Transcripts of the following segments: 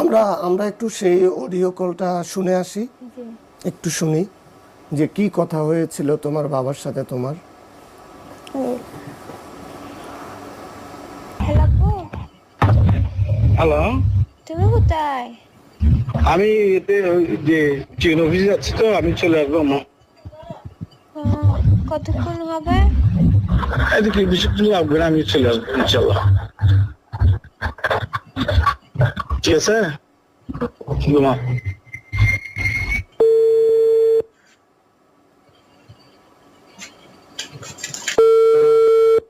আমরা আমরা একটু সেই অডিও কলটা শুনে আসি। একটু শুনি যে কি কথা হয়েছিল তোমার বাবার সাথে তোমার। হ্যালো তুমি কোথায়? আমি এতে ওই যে চিকেন অফিসে যাচ্ছি তো আমি চলে আসব মা। কতক্ষণ হবে? এদিকে লাগবে না আমি চলে আসব ইনশাল্লাহ ঠিক আছে? ঘুমা।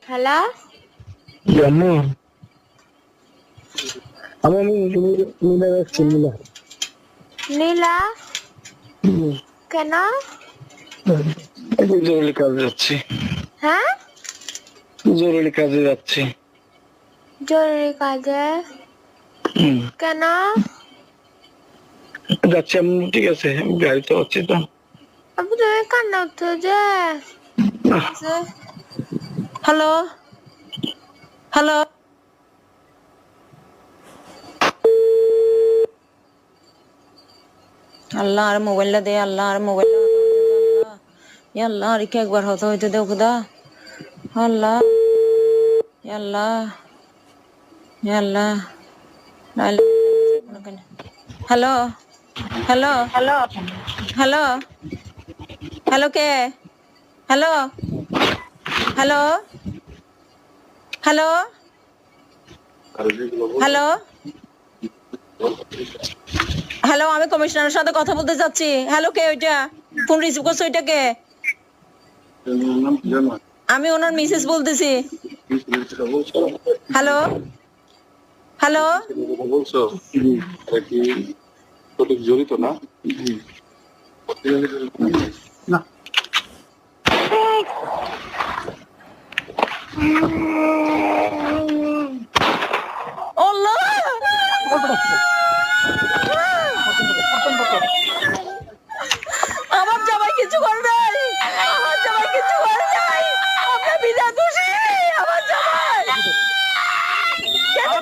হ্যালো জানো? আমি আমি মিলে যাচ্ছি মিলা নীলা? কেন? জরুরি কাজে যাচ্ছি। হ্যাঁ? জরুরি কাজে যাচ্ছি। জরুরি কাজে। কেন? যাচ্ছি আমি ঠিক আছে গাড়িতে হচ্ছি তো। আপু তুমি কান্না উঠছো যে? হ্যালো? হ্যালো? আল্লাহ আর মোবাইলটা দে আল্লাহ আর মোবাইলটা আল্লাহ। আর কি একবার হতে হইতে দেও খুদা আল্লাহ। আল্লাহ। আল্লাহ। Hello hello hello hello hello কে hello hello hello hello hello আমি কমিশনারের সাথে কথা বলতে চাচ্ছি হ্যালো কে ওইটা। ফোন রিসিভ করছ ওইটা কে আমি ওনার মিসেস বলতেছি। Hello hello? বলছো? কি সঠিক জড়িত না? আল্লাহ! আমার জামাই কিছু করে নাই। আমার জামাই কিছু করে নাই। আমরা বিনা দোষী আমার জামাই কেন দিবেন? কেন দিবেন না?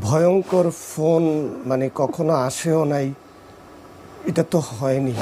ভয়ঙ্কর ফোন মানে কখনো আসেও নাই। এটা তো হয়নি।